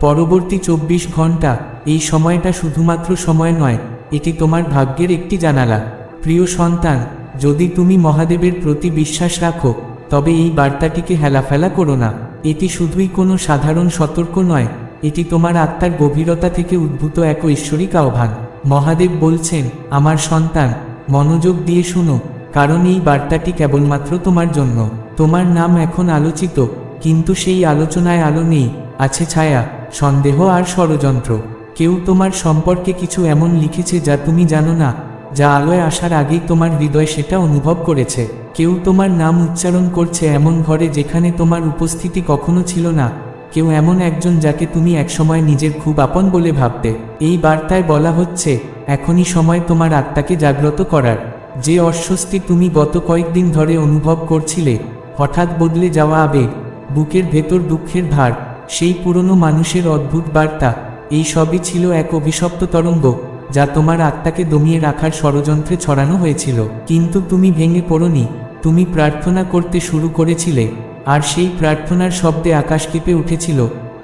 পরবর্তী চব্বিশ ঘণ্টা এই সময়টা শুধুমাত্র সময় নয়, এটি তোমার ভাগ্যের একটি জানালা। প্রিয় সন্তান, যদি তুমি মহাদেবের প্রতি বিশ্বাস রাখো, তবে এই বার্তাটিকে হেলাফেলা করো না। এটি শুধুই কোনো সাধারণ সতর্ক নয়, এটি তোমার আত্মার গভীরতা থেকে উদ্ভূত এক ঐশ্বরিক আহ্বান। মহাদেব বলছেন, আমার সন্তান, মনোযোগ দিয়ে শুনো, কারণ এই বার্তাটি কেবলমাত্র তোমার জন্য। তোমার নাম এখন আলোচিত, কিন্তু সেই আলোচনায় আলো নেই, আছে ছায়া। সন্দেহ আর ষড়যন্ত্র। কেউ তোমার সম্পর্কে কিছু এমন লিখেছে যা তুমি জানো না, যা আলোয় আসার আগেই তোমার হৃদয় সেটা অনুভব করেছে। কেউ তোমার নাম উচ্চারণ করছে এমন ঘরে যেখানে তোমার উপস্থিতি কখনো ছিল না। কেউ এমন একজন যাকে তুমি একসময় নিজের খুব আপন বলে ভাবতে। এই বার্তায় বলা হচ্ছে, এখনই সময় তোমার আত্মাকে জাগ্রত করার। যে অস্বস্তি তুমি গত কয়েকদিন ধরে অনুভব করছিলে, হঠাৎ বদলে যাওয়া আবেগ, বুকের ভেতর দুঃখের ভার। সেই পুরনো মানুষের অদ্ভুত বার্তা, এই সবই ছিল এক অভিশপ্ত তরঙ্গ, যা তোমার আত্মাকে দমিয়ে রাখার ষড়যন্ত্রে ছড়ানো হয়েছিল। কিন্তু তুমি ভেঙে পড়নি, তুমি প্রার্থনা করতে শুরু করেছিলে, আর সেই প্রার্থনার শব্দে আকাশ কেঁপে উঠেছিল,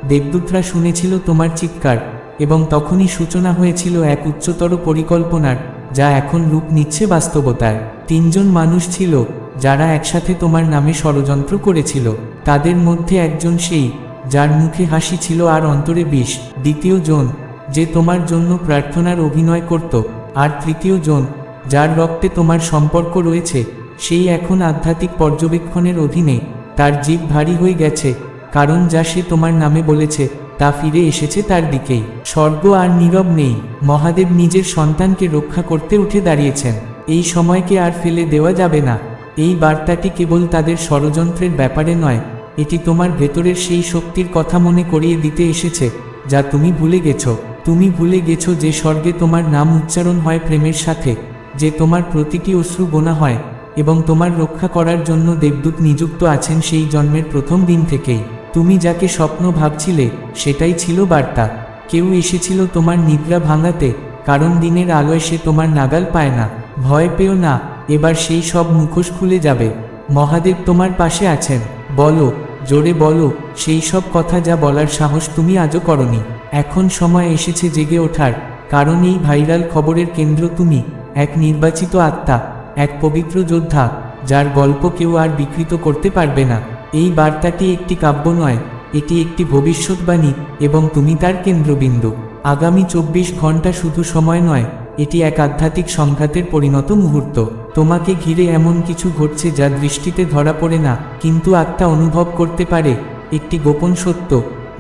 দেবদূতরা শুনেছিল তোমার চিৎকার, এবং তখনই সূচনা হয়েছিল এক উচ্চতর পরিকল্পনার, যা এখন রূপ নিচ্ছে বাস্তবতায় তিনজন মানুষ ছিল, যারা একসাথে তোমার নামে ষড়যন্ত্র করেছিল, তাদের মধ্যে একজন সেই যার মুখে হাসি ছিল আর অন্তরে বিষ। দ্বিতীয় জন, যে তোমার জন্য প্রার্থনার অভিনয় করত। আর তৃতীয় জন, যার রক্তে তোমার সম্পর্ক রয়েছে, সেই এখন আধ্যাত্মিক পর্যবেক্ষণের অধীনে। তার জীব ভারী হয়ে গেছে, কারণ যা সে তোমার নামে বলেছে, তা ফিরে এসেছে তার দিকেই। স্বর্গ আর নীরব নেই, মহাদেব নিজের সন্তানকে রক্ষা করতে উঠে দাঁড়িয়েছেন। এই সময়কে আর ফেলে দেওয়া যাবে না। এই বার্তাটি কেবল তাদের ষড়যন্ত্রের ব্যাপারে নয় এটি তোমার ভেতরের সেই শক্তির কথা মনে করিয়ে দিতে এসেছে, যা তুমি ভুলে গেছো। তুমি ভুলে গেছো যে স্বর্গে তোমার নাম উচ্চারণ হয় প্রেমের সাথে, যে তোমার প্রতিটি অশ্রু গোনা হয়, এবং তোমার রক্ষা করার জন্য দেবদূত নিযুক্ত আছেন সেই জন্মের প্রথম দিন থেকেই। তুমি যাকে স্বপ্ন ভাবছিলে, সেটাই ছিল বার্তা। কেউ এসেছিল তোমার নিদ্রা ভাঙাতে, কারণ দিনের আলোয় সে তোমার নাগাল পায় না। ভয় পেও না, এবার সেই সব মুখোশ খুলে যাবে। মহাদেব তোমার পাশে আছেন। বলো জোরে বলো, সেই সব কথা যা বলার সাহস তুমি আজও করনি। এখন সময় এসেছে জেগে ওঠার, কারণ এই ভাইরাল খবরের কেন্দ্র তুমি, এক নির্বাচিত আত্মা, এক পবিত্র যোদ্ধা, যার গল্প কেউ আর বিকৃত করতে পারবে না। এই বার্তাটি একটি কাব্য নয়, এটি একটি ভবিষ্যৎবাণী, এবং তুমি তার কেন্দ্রবিন্দু। আগামী চব্বিশ ঘণ্টা শুধু সময় নয় এটি এক আধ্যাত্মিক সংঘাতের পরিণত মুহূর্ত। তোমাকে ঘিরে এমন কিছু ঘটছে যা দৃষ্টিতে ধরা পড়ে না, কিন্তু আত্মা অনুভব করতে পারে। একটি গোপন সত্য,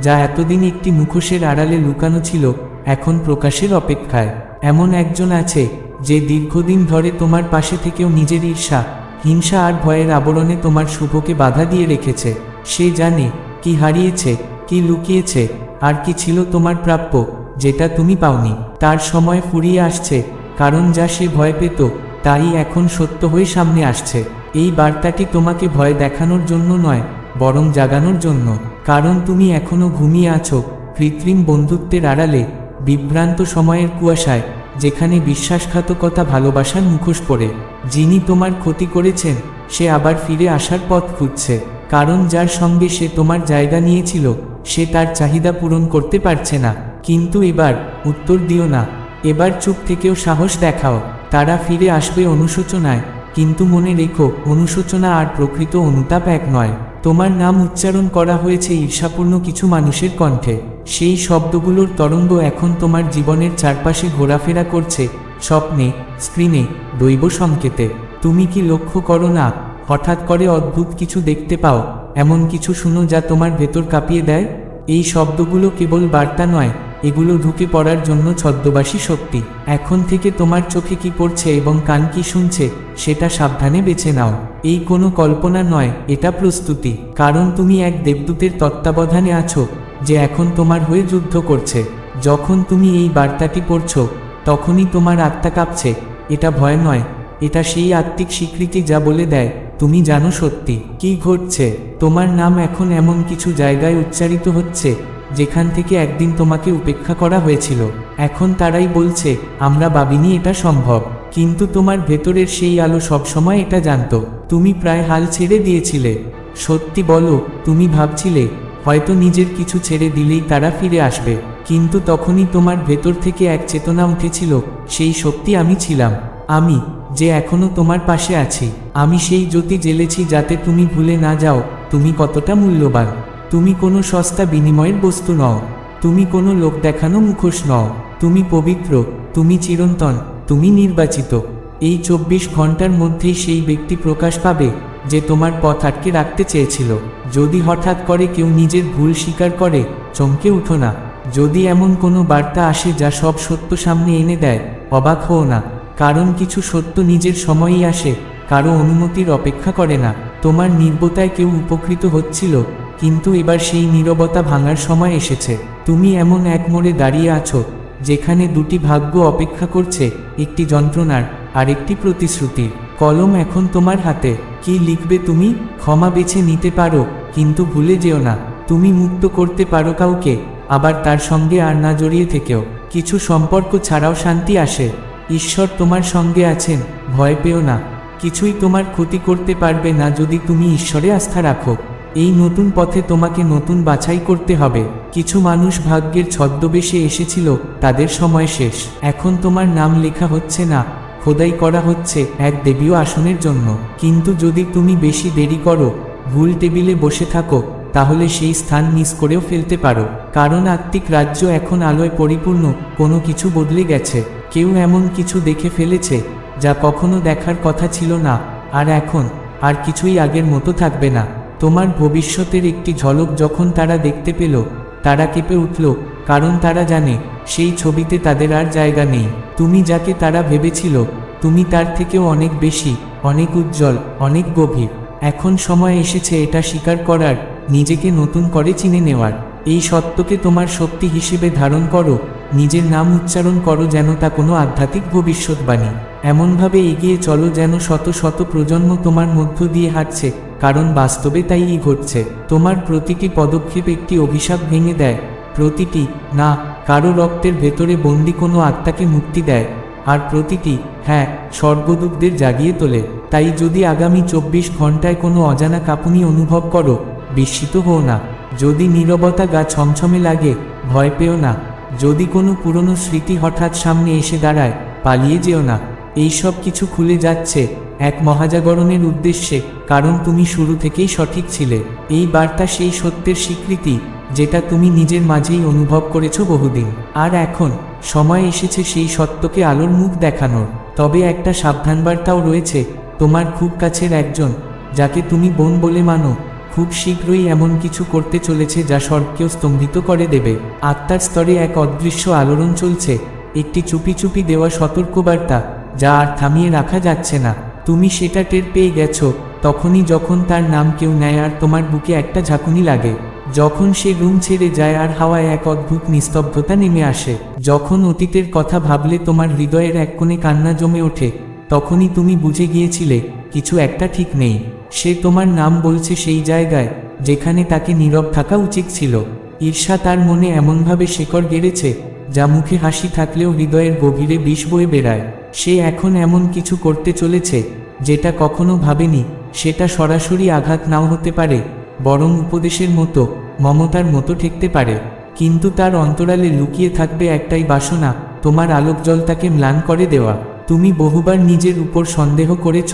যা এতদিন একটি মুখোশের আড়ালে লুকানো ছিল, এখন প্রকাশের অপেক্ষায়। এমন একজন আছে, যে দীর্ঘদিন ধরে তোমার পাশে থেকেও নিজের ঈর্ষা, হিংসা আর ভয়ের আবরণে তোমার শুভকে বাধা দিয়ে রেখেছে। সে জানে, কি হারিয়েছে, কি লুকিয়েছে, আর কি ছিল তোমার প্রাপ্য। যেটা তুমি পাওনি। তার সময় ফুরিয়ে আসছে, কারণ যা সে ভয় পেত, তাই এখন সত্য হয়ে সামনে আসছে। এই বার্তাটি তোমাকে ভয় দেখানোর জন্য নয়, বরং জাগানোর জন্য। কারণ তুমি এখনও ঘুমিয়ে আছো, কৃত্রিম বন্ধুত্বের আড়ালে, বিভ্রান্ত সময়ের কুয়াশায়, যেখানে বিশ্বাসঘাতকতা ভালোবাসার মুখোশ পড়ে। যিনি তোমার ক্ষতি করেছেন, সে আবার ফিরে আসার পথ খুঁজছে। কারণ যার সঙ্গে সে তোমার জায়গা নিয়েছিল, সে তার চাহিদা পূরণ করতে পারছে না। কিন্তু এবার উত্তর দিও না। এবার চুপ থেকেও সাহস দেখাও। তারা ফিরে আসবে অনুশোচনায়। কিন্তু মনে রেখো, অনুশোচনা আর প্রকৃত অনুতাপ এক নয়। তোমার নাম উচ্চারণ করা হয়েছে ঈর্ষাপূর্ণ কিছু মানুষের কণ্ঠে। সেই শব্দগুলোর তরঙ্গ এখন তোমার জীবনের চারপাশে ঘোরাফেরা করছে। স্বপ্নে, স্ক্রিনে, দৈব সংকেতে। তুমি কি লক্ষ্য করো না, হঠাৎ করে অদ্ভুত কিছু দেখতে পাও, এমন কিছু শুনো যা তোমার ভেতর কাঁপিয়ে দেয়? এই শব্দগুলো কেবল বার্তা নয় এগুলো ঢুকে পড়ার জন্য ছদ্মবাসী শক্তি। এখন থেকে তোমার চোখে কি পড়ছে এবং কান কি শুনছে, সেটা সাবধানে বেছে নাও। এই কোনো কল্পনা নয়, এটা প্রস্তুতি। কারণ তুমি এক দেবদূতের তত্ত্বাবধানে আছো, যে এখন তোমার হয়ে যুদ্ধ করছে। যখন তুমি এই বার্তাটি পড়ছ, তখনই তোমার আত্মা কাঁপছে। এটা ভয় নয়, এটা সেই আত্মিক স্বীকৃতি যা বলে দেয়, তুমি জানো সত্যি। কি ঘটছে? তোমার নাম এখন এমন কিছু জায়গায় উচ্চারিত হচ্ছে যেখান থেকে একদিন তোমাকে উপেক্ষা করা হয়েছিল। এখন তারাই বলছে, আমরা ভাবিনি এটা সম্ভব। কিন্তু তোমার ভেতরের সেই আলো সবসময় এটা জানত। তুমি প্রায় হাল ছেড়ে দিয়েছিলে। সত্যি বলো, তুমি ভাবছিলে, হয়তো নিজের কিছু ছেড়ে দিলেই তারা ফিরে আসবে। কিন্তু তখনই তোমার ভেতর থেকে এক চেতনা উঠেছিল, সেই শক্তি আমি ছিলাম। আমি, যে এখনও তোমার পাশে আছি। আমি সেই জ্যোতি জ্বেলেছি যাতে তুমি ভুলে না যাও, তুমি কতটা মূল্যবান। তুমি কোনো সস্তা বিনিময়ের বস্তু নও। তুমি কোনো লোক দেখানো মুখোশ নও। তুমি পবিত্র, তুমি চিরন্তন, তুমি নির্বাচিত। এই চব্বিশ ঘণ্টার মধ্যেই সেই ব্যক্তি প্রকাশ পাবে যে তোমার পথ আটকে রাখতে চেয়েছিল। যদি হঠাৎ করে কেউ নিজের ভুল স্বীকার করে, চমকে উঠো না। যদি এমন কোনো বার্তা আসে যা সব সত্য সামনে এনে দেয়, অবাক হও না। কারণ কিছু সত্য নিজের সময়ই আসে, কারও অনুমতির অপেক্ষা করে না। তোমার নির্বতায় কেউ উপকৃত হচ্ছিল কিন্তু এবার সেই নীরবতা ভাঙার সময় এসেছে। তুমি এমন এক মোড়ে দাঁড়িয়ে আছো, যেখানে দুটি ভাগ্য অপেক্ষা করছে, একটি যন্ত্রণার, আর একটি প্রতিশ্রুতির। কলম এখন তোমার হাতে, কি লিখবে তুমি? ক্ষমা বেছে নিতে পারো, কিন্তু ভুলে যেও না। তুমি মুক্ত করতে পারো কাউকে, আবার তার সঙ্গে আর না জড়িয়ে থেকেও। কিছু সম্পর্ক ছাড়াও শান্তি আসে। ঈশ্বর তোমার সঙ্গে আছেন, ভয় পেও না। কিছুই তোমার ক্ষতি করতে পারবে না যদি তুমি ঈশ্বরে আস্থা রাখো। এই নতুন পথে তোমাকে নতুন বাছাই করতে হবে। কিছু মানুষ ভাগ্যের ছদ্মবেশে এসেছিল, তাদের সময় শেষ। এখন তোমার নাম লেখা হচ্ছে না, খোদাই করা হচ্ছে এক দেবীয় আসনের জন্য। কিন্তু যদি তুমি বেশি দেরি করো, ভুল টেবিলে বসে থাকো, তাহলে সেই স্থান মিস করেও ফেলতে পারো। কারণ আত্মিক রাজ্য এখন আলোয় পরিপূর্ণ, কোনো কিছু বদলে গেছে। কেউ এমন কিছু দেখে ফেলেছে, যা কখনো দেখার কথা ছিল না, আর এখন, আর কিছুই আগের মতো থাকবে না। তোমার ভবিষ্যতের একটি ঝলক যখন তারা দেখতে পেল, তারা কেঁপে উঠল, কারণ তারা জানে, সেই ছবিতে তাদের আর জায়গা নেই। তুমি যাকে তারা ভেবেছিল, তুমি তার থেকেও অনেক বেশি, অনেক উজ্জ্বল, অনেক গভীর। এখন সময় এসেছে এটা স্বীকার করার, নিজেকে নতুন করে চিনে নেওয়ার। এই সত্যকে তোমার শক্তি হিসেবে ধারণ করো, নিজের নাম উচ্চারণ করো যেন তা কোনো আধ্যাত্মিক ভবিষ্যৎবাণী। এমনভাবে এগিয়ে চলো যেন শত শত প্রজন্ম তোমার মধ্য দিয়ে হাঁটছে, কারণ বাস্তবে তাইই ঘটছে। তোমার প্রতিটি পদক্ষেপ একটি অভিশাপ ভেঙে দেয়। প্রতিটি, না, কারও রক্তের ভেতরে বন্দি কোনো আত্মাকে মুক্তি দেয়। আর প্রতিটি হ্যাঁ স্বর্গদূতদের জাগিয়ে তোলে। তাই যদি আগামী চব্বিশ ঘন্টায় কোনো অজানা কাঁপুনি অনুভব করো, বিস্মিত হও না। যদি নীরবতা গা ছমছমে লাগে, ভয় পেও না। যদি কোনো পুরনো স্মৃতি হঠাৎ সামনে এসে দাঁড়ায়, পালিয়ে যেও না। এই সব কিছু খুলে যাচ্ছে এক মহাজাগরণের উদ্দেশ্যে, কারণ তুমি শুরু থেকেই সঠিক ছিলে। এই বার্তা সেই সত্যের স্বীকৃতি, যেটা তুমি নিজের মাঝেই অনুভব করেছ বহুদিন। আর এখন, সময় এসেছে সেই সত্যকে আলোর মুখ দেখানোর। তবে একটা সাবধান বার্তাও রয়েছে, তোমার খুব কাছের একজন, যাকে তুমি বোন বলে মানো, খুব শীঘ্রই এমন কিছু করতে চলেছে যা স্বর্গকেও স্তম্ভিত করে দেবে। আত্মার স্তরে এক অদৃশ্য আলোড়ন চলছে, একটি চুপি চুপি দেওয়া সতর্কবার্তা যা আর থামিয়ে রাখা যাচ্ছে না। তুমি সেটা টের পেয়ে গেছো। তখনই যখন তার নাম কেউ নেয় আর তোমার বুকে একটা ঝাঁকুনি লাগে। যখন সে রুম ছেড়ে যায় আর হাওয়ায় এক অদ্ভুত নিস্তব্ধতা নেমে আসে। যখন অতীতের কথা ভাবলে তোমার হৃদয়ের এক কোণে কান্না জমে ওঠে। তখনই তুমি বুঝে গিয়েছিলে, কিছু একটা ঠিক নেই। সে তোমার নাম বলছে সেই জায়গায়, যেখানে তাকে নীরব থাকা উচিত ছিল। ঈর্ষা তার মনে এমনভাবে শেকড় গেড়েছে যা মুখে হাসি থাকলেও হৃদয়ের গভীরে বিষ বয়ে বেড়ায়। সে এখন এমন কিছু করতে চলেছে, যেটা কখনো ভাবেনি, সেটা সরাসরি আঘাত নাও হতে পারে, বরং উপদেশের মতো, মমতার মতো ঠেকতে পারে। কিন্তু তার অন্তরালে লুকিয়ে থাকবে একটাই বাসনা, তোমার আলোক জল তাকে ম্লান করে দেওয়া। তুমি বহুবার নিজের উপর সন্দেহ করেছ,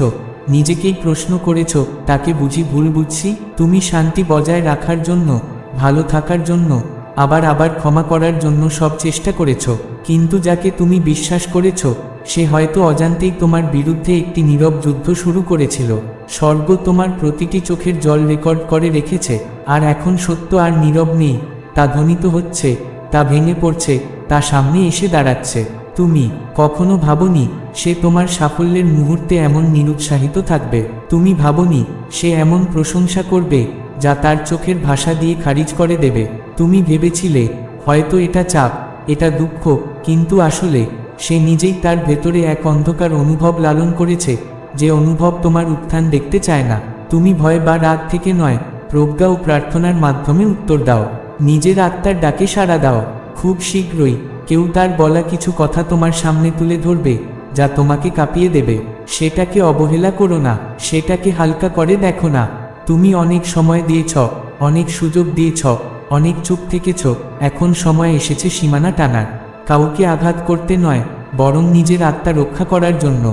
নিজেকেই প্রশ্ন করেছ, তাকে বুঝি ভুল বুঝছি? তুমি শান্তি বজায় রাখার জন্য, ভালো থাকার জন্য আবার আবার ক্ষমা করার জন্য সব চেষ্টা করেছ। কিন্তু যাকে তুমি বিশ্বাস করেছ, সে হয়তো অজান্তেই তোমার বিরুদ্ধে একটি নীরব যুদ্ধ শুরু করেছিল। স্বর্গ তোমার প্রতিটি চোখের জল রেকর্ড করে রেখেছে, আর এখন সত্য আর নীরব নেই। তা ধ্বনিত হচ্ছে, তা ভেঙে পড়ছে, তা সামনে এসে দাঁড়াচ্ছে। তুমি, কখনো ভাবনি, সে তোমার সাফল্যের মুহূর্তে এমন নিরুৎসাহিত থাকবে। তুমি ভাবনি, সে এমন প্রশংসা করবে, যা তার চোখের ভাষা দিয়ে খারিজ করে দেবে। তুমি ভেবেছিলে, হয়তো এটা চাপ, এটা দুঃখ, কিন্তু আসলে, সে নিজেই তার ভেতরে এক অন্ধকার অনুভব লালন করেছে, যে অনুভব তোমার উত্থান দেখতে চায় না। তুমি ভয় বা রাগ থেকে নয়, প্রজ্ঞা ও প্রার্থনার মাধ্যমে উত্তর দাও। নিজের আত্মার ডাকে সাড়া দাও। খুব শীঘ্রই, কেউ তার বলা কিছু কথা তোমার সামনে তুলে ধরবে, যা তোমাকে কাঁপিয়ে দেবে। সেটাকে অবহেলা করো না, সেটাকে হালকা করে দেখো না। তুমি অনেক সময় দিয়েছ, অনেক সুযোগ দিয়েছ অনেক চুপ থেকেছ, এখন সময় এসেছে সীমানা টানার। কাউকে আঘাত করতে নয়, বরং নিজের আত্মা রক্ষা করার জন্য।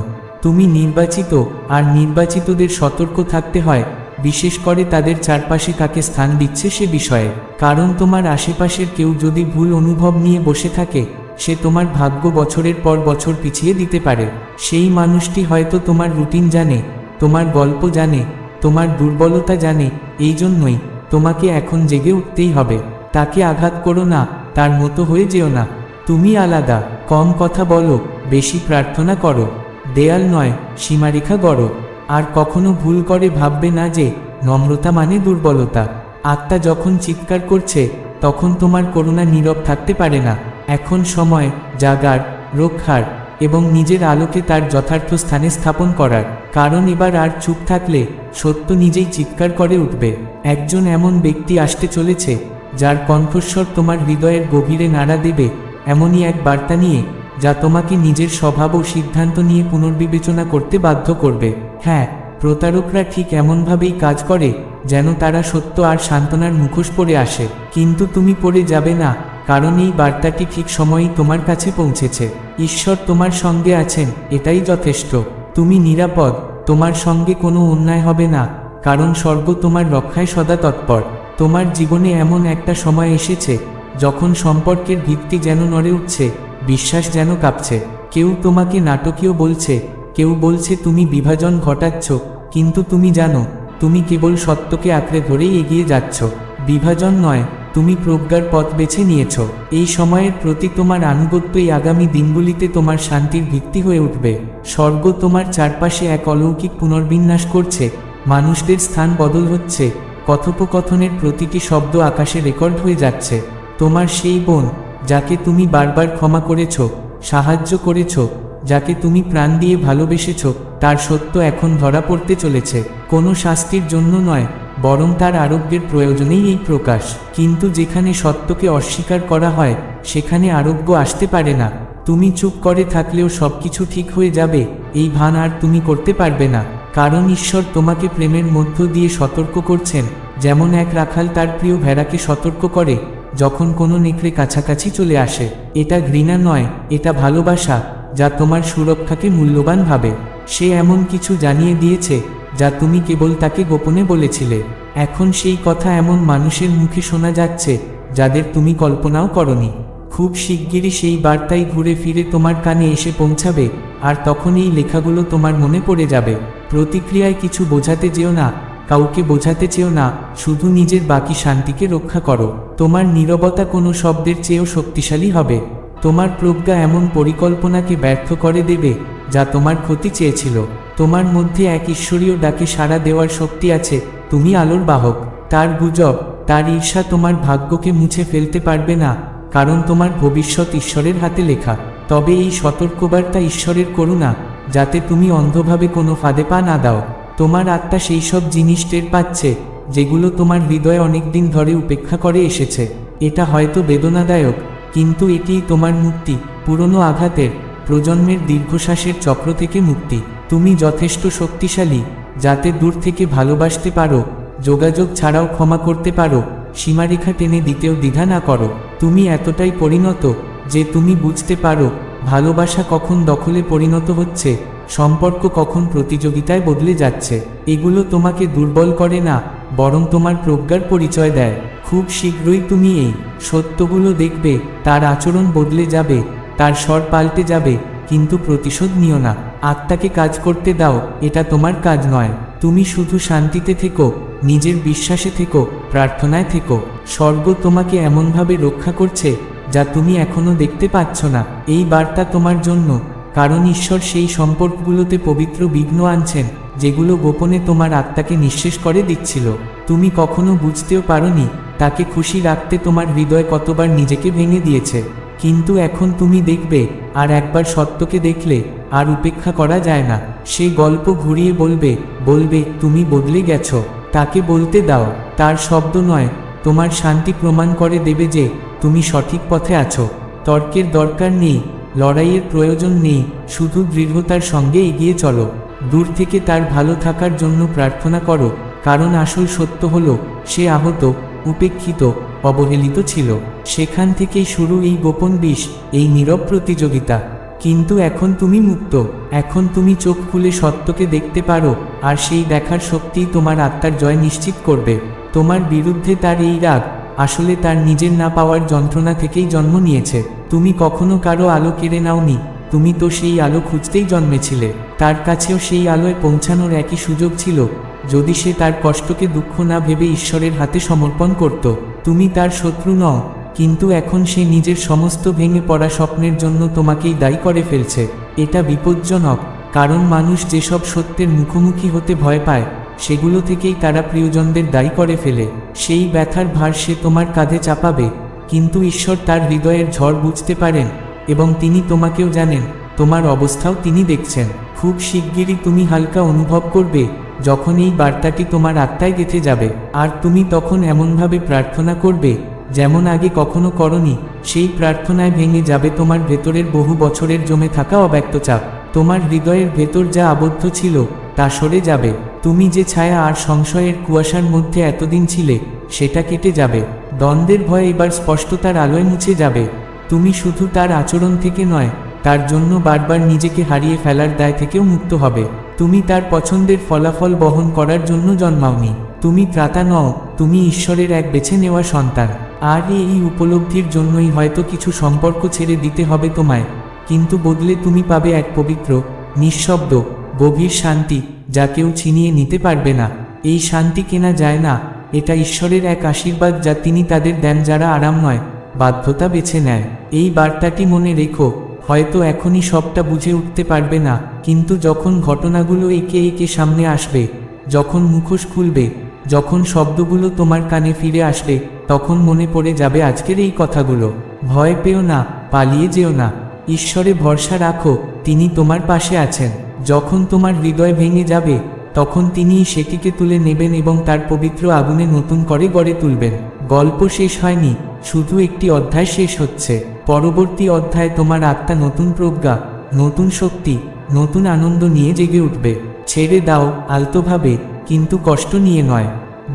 তুমি নির্বাচিত, আর নির্বাচিতদের সতর্ক থাকতে হয়, বিশেষ করে তাদের চারপাশে কাকে স্থান দিচ্ছে সে বিষয়ে। কারণ তোমার আশেপাশের কেউ যদি ভুল অনুভব নিয়ে বসে থাকে, সে তোমার ভাগ্য বছরের পর বছর পিছিয়ে দিতে পারে। সেই মানুষটি হয়তো তোমার রুটিন জানে, তোমার গল্প জানে, তোমার দুর্বলতা জানে, এই জন্যই তোমাকে এখন জেগে উঠতেই হবে। তাকে আঘাত করো না, তার মতো হয়ে যেও না। তুমি আলাদা, কম কথা বলো, বেশি প্রার্থনা করো। দেয়াল নয়, সীমারেখা গড়ো। আর কখনো ভুল করে ভাববে না যে, নম্রতা মানে দুর্বলতা। আত্মা যখন চিৎকার করছে, তখন তোমার করুণা নীরব থাকতে পারে না। এখন সময়, জাগার, রক্ষার। এবং নিজের আলোকে তার যথার্থ স্থানে স্থাপন করার। কারণ এবার আর চুপ থাকলে সত্য নিজেই চিৎকার করে উঠবে। একজন এমন ব্যক্তি আসতে চলেছে, যার কণ্ঠস্বর তোমার হৃদয়ের গভীরে নাড়া দেবে, এমনই এক বার্তা নিয়ে, যা তোমাকে নিজের স্বভাব ও সিদ্ধান্ত নিয়ে পুনর্বিবেচনা করতে বাধ্য করবে। হ্যাঁ প্রতারকরা ঠিক এমনভাবেই কাজ করে, যেন তারা সত্য আর সান্ত্বনার মুখোশ পরে আসে। কিন্তু তুমি পড়ে যাবে না কারণ এই বার্তাটি ঠিক সময়েই তোমার কাছে পৌঁছেছে। ঈশ্বর তোমার সঙ্গে আছেন, এটাই যথেষ্ট। তুমি নিরাপদ, তোমার সঙ্গে কোনো অন্যায় হবে না, কারণ স্বর্গ তোমার রক্ষায় সদা তৎপর। তোমার জীবনে এমন একটা সময় এসেছে, যখন সম্পর্কের ভিত্তি যেন নড়ে উঠছে, বিশ্বাস যেন কাঁপছে। কেউ তোমাকে নাটকীয় বলছে, কেউ বলছে তুমি বিভাজন ঘটাচ্ছ, কিন্তু তুমি জানো, তুমি কেবল সত্যকে আঁকড়ে ধরেই এগিয়ে যাচ্ছ। বিভাজন নয় তুমি প্রজ্ঞার পথ বেছে নিয়েছ। এই সময়ের প্রতি তোমার আনুগত্যই আগামী দিনগুলিতে তোমার শান্তির ভিত্তি হয়ে উঠবে। স্বর্গ তোমার চারপাশে এক অলৌকিক পুনর্বিন্যাস করছে। মানুষদের স্থান বদল হচ্ছে। কথোপকথনের প্রতিটি শব্দ আকাশে রেকর্ড হয়ে যাচ্ছে। তোমার সেই বোন, যাকে তুমি বারবার ক্ষমা করেছ, সাহায্য করেছ, যাকে তুমি প্রাণ দিয়ে ভালোবেসেছ, তার সত্য এখন ধরা পড়তে চলেছে। কোনো শাস্তির জন্য নয় বরং তার আরোগ্যের প্রয়োজনেই এই প্রকাশ। কিন্তু যেখানে সত্যকে অস্বীকার করা হয়, সেখানে আরোগ্য আসতে পারে না। তুমি চুপ করে থাকলেও সব কিছু ঠিক হয়ে যাবে, এই ভান আর তুমি করতে পারবে না। কারণ ঈশ্বর তোমাকে প্রেমের মধ্য দিয়ে সতর্ক করছেন, যেমন এক রাখাল তার প্রিয় ভেড়াকে সতর্ক করে, যখন কোনো নেকড়ে কাছাকাছি চলে আসে। এটা ঘৃণা নয়, এটা ভালোবাসা, যা তোমার সুরক্ষাকে মূল্যবান ভাবে। সে এমন কিছু জানিয়ে দিয়েছে যা তুমি কেবল তাকে গোপনে বলেছিলে। এখন সেই কথা এমন মানুষের মুখে শোনা যাচ্ছে, যাদের তুমি কল্পনাও করনি। খুব শিগগিরই সেই বার্তাই ঘুরে ফিরে তোমার কানে এসে পৌঁছাবে, আর তখন এই লেখাগুলো তোমার মনে পড়ে যাবে। প্রতিক্রিয়ায় কিছু বোঝাতে যেও না, কাউকে বোঝাতে চেয়েও না, শুধু নিজের বাকি শান্তিকে রক্ষা করো। তোমার নীরবতা কোনো শব্দের চেয়েও শক্তিশালী হবে। তোমার প্রজ্ঞা এমন পরিকল্পনাকে ব্যর্থ করে দেবে, যা তোমার ক্ষতি চেয়েছিল। তোমার মধ্যে এক ঈশ্বরীয় ডাকে সাড়া দেওয়ার শক্তি আছে, তুমি আলোর বাহক। তার গুজব, তার ঈর্ষা তোমার ভাগ্যকে মুছে ফেলতে পারবে না, কারণ তোমার ভবিষ্যৎ ঈশ্বরের হাতে লেখা। তবে এই সতর্কবার্তা ঈশ্বরের করুণা, যাতে তুমি অন্ধভাবে কোনো ফাঁদে পা না দাও। তোমার আত্মা সেই সব জিনিস টের পাচ্ছে, যেগুলো তোমার হৃদয় অনেকদিন ধরে উপেক্ষা করে এসেছে। এটা হয়তো বেদনাদায়ক, কিন্তু এটিই তোমার মুক্তি, পুরনো আঘাতের, প্রজন্মের দীর্ঘশ্বাসের চক্র থেকে মুক্তি। তুমি যথেষ্ট শক্তিশালী, যাতে দূর থেকে ভালোবাসতে পারো, যোগাযোগ ছাড়াও ক্ষমা করতে পারো, সীমারেখা টেনে দিতেও দ্বিধা না করো। তুমি এতটাই পরিণত, যে তুমি বুঝতে পারো, ভালোবাসা কখন দখলে পরিণত হচ্ছে, সম্পর্ক কখন প্রতিযোগিতায় বদলে যাচ্ছে। এগুলো তোমাকে দুর্বল করে না, বরং তোমার প্রজ্ঞার পরিচয় দেয়। খুব শীঘ্রই তুমি এই সত্যগুলো দেখবে, তার আচরণ বদলে যাবে, তার স্বর পাল্টে যাবে, কিন্তু প্রতিশোধ নিও না। আত্মাকে কাজ করতে দাও, এটা তোমার কাজ নয়। তুমি শুধু শান্তিতে থেকো, নিজের বিশ্বাসে থেকো, প্রার্থনায় থেকো। স্বর্গ তোমাকে এমনভাবে রক্ষা করছে, যা তুমি এখনও দেখতে পাচ্ছ না। এই বার্তা তোমার জন্য, কারণ ঈশ্বর সেই সম্পর্কগুলোতে পবিত্র বিঘ্ন আনছেন, যেগুলো গোপনে তোমার আত্মাকে নিঃশেষ করে দিচ্ছিল। তুমি কখনো বুঝতেও পারোনি, তাকে খুশি রাখতে তোমার হৃদয় কতবার নিজেকে ভেঙে দিয়েছে। কিন্তু এখন তুমি দেখবে, আর একবার সত্যকে দেখলে, আর উপেক্ষা করা যায় না। সেই গল্প ঘুরিয়ে বলবে বলবে, তুমি বদলে গেছো। তাকে বলতে দাও। তার শব্দ নয়। তোমার শান্তি প্রমাণ করে দেবে যে, তুমি সঠিক পথে আছো। তর্কের দরকার নেই, লড়াইয়ের প্রয়োজন নেই। শুধু দৃঢ়তার সঙ্গে এগিয়ে চলো। দূর থেকে তার ভালো থাকার জন্য প্রার্থনা করো। কারণ আসল সত্য হলো, সে আহত, উপেক্ষিত অবহেলিত ছিল। সেখান থেকেই শুরু এই গোপন বিষ, এই নীরব প্রতিযোগিতা। কিন্তু এখন তুমি মুক্ত, এখন তুমি চোখ খুলে সত্যকে দেখতে পারো, আর সেই দেখার শক্তিই তোমার আত্মার জয় নিশ্চিত করবে। তোমার বিরুদ্ধে তার এই রাগ, আসলে তার নিজের না পাওয়ার যন্ত্রণা থেকেই জন্ম নিয়েছে। তুমি কখনো কারও আলো কেড়ে নাওনি, তুমি তো সেই আলো খুঁজতেই জন্মেছিলে। তার কাছেও সেই আলোয় পৌঁছানোর একই সুযোগ ছিল। যদি সে তার কষ্টকে দুঃখ না ভেবে ঈশ্বরের হাতে সমর্পণ করত, তুমি তার শত্রু নও, কিন্তু এখন সে নিজের সমস্ত ভেঙে পড়া স্বপ্নের জন্য তোমাকেই দায়ী করে ফেলছে। এটা বিপজ্জনক, কারণ মানুষ যেসব সত্যের মুখোমুখি হতে ভয় পায়, সেগুলো থেকেই তারা প্রিয়জনদের দায়ী করে ফেলে। সেই ব্যথার ভার সে তোমার কাঁধে চাপাবে, কিন্তু ঈশ্বর তার হৃদয়ের ঝড় বুঝতে পারেন, এবং তিনি তোমাকেও জানেন, তোমার অবস্থাও তিনি দেখছেন। খুব শিগগিরই তুমি হালকা অনুভব করবে যখন এই বার্তাটি তোমার আত্মায় গেঁথে যাবে, আর তুমি তখন এমনভাবে প্রার্থনা করবে, যেমন আগে কখনো করনি, সেই প্রার্থনায় ভেঙে যাবে তোমার ভেতরের বহু বছরের জমে থাকা অব্যক্ত চাপ। তোমার হৃদয়ের ভেতর যা আবদ্ধ ছিল, তা সরে যাবে। তুমি যে ছায়া আর সংশয়ের কুয়াশার মধ্যে এতদিন ছিলে, সেটা কেটে যাবে। দ্বন্দ্বের ভয় এবার স্পষ্টতার আলোয় মুছে যাবে। তুমি শুধু তার আচরণ থেকে নয়, তার জন্য বারবার নিজেকে হারিয়ে ফেলার দায় থেকেও মুক্ত হবে। তুমি তার পছন্দের ফলাফল বহন করার জন্য জন্মাওনি। তুমি ত্রাতা নও, তুমি ঈশ্বরের এক বেছে নেওয়া সন্তান। আর এই উপলব্ধির জন্যই হয়তো কিছু সম্পর্ক ছেড়ে দিতে হবে তোমায়। কিন্তু বদলে তুমি পাবে এক পবিত্র, নিঃশব্দ, গভীর শান্তি, যা কেউ ছিনিয়ে নিতে পারবে না। এই শান্তি কেনা যায় না, এটা ঈশ্বরের এক আশীর্বাদ যা তিনি তাদের দেন যারা আরাম নয়, বাধ্যতা বেছে নেয়। এই বার্তাটি মনে রেখো হয়তো এখনই সবটা বুঝে উঠতে পারবে না, কিন্তু যখন ঘটনাগুলো একে একে সামনে আসবে, যখন মুখোশ খুলবে, যখন শব্দগুলো তোমার কানে ফিরে আসবে, তখন মনে পড়ে যাবে আজকের এই কথাগুলো। ভয় পেও না, পালিয়ে যেও না। ঈশ্বরে ভরসা রাখো, তিনি তোমার পাশে আছেন। যখন তোমার হৃদয় ভেঙে যাবে, তখন তিনিই সেটিকে তুলে নেবেন এবং তার পবিত্র আগুনে নতুন করে গড়ে তুলবেন। গল্প শেষ হয়নি, শুধু একটি অধ্যায় শেষ হচ্ছে। পরবর্তী অধ্যায়ে তোমার আত্মা নতুন প্রজ্ঞা, নতুন শক্তি, নতুন আনন্দ নিয়ে জেগে উঠবে। ছেড়ে দাও, আলতোভাবে, কিন্তু কষ্ট নিয়ে নয়।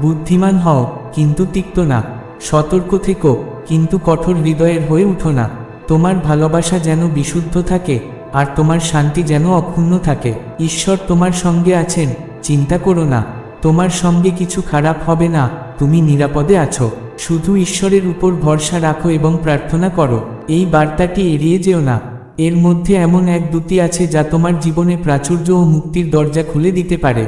বুদ্ধিমান হও, কিন্তু তিক্ত না। সতর্ক থেকো, কিন্তু কঠোর হৃদয়ের হয়ে উঠো না। তোমার ভালোবাসা যেন বিশুদ্ধ থাকে, আর তোমার শান্তি যেন অক্ষুণ্ণ থাকে। ঈশ্বর তোমার সঙ্গে আছেন, চিন্তা করো না। তোমার সঙ্গে কিছু খারাপ হবে না, তুমি নিরাপদে আছো। শুধু ঈশ্বরের উপর ভরসা রাখো এবং প্রার্থনা করো। এই বার্তাটি এড়িয়ে যেও না। এর মধ্যে এমন এক দুটি আছে যা তোমার জীবনে প্রাচুর্য ও মুক্তির দরজা খুলে দিতে পারে।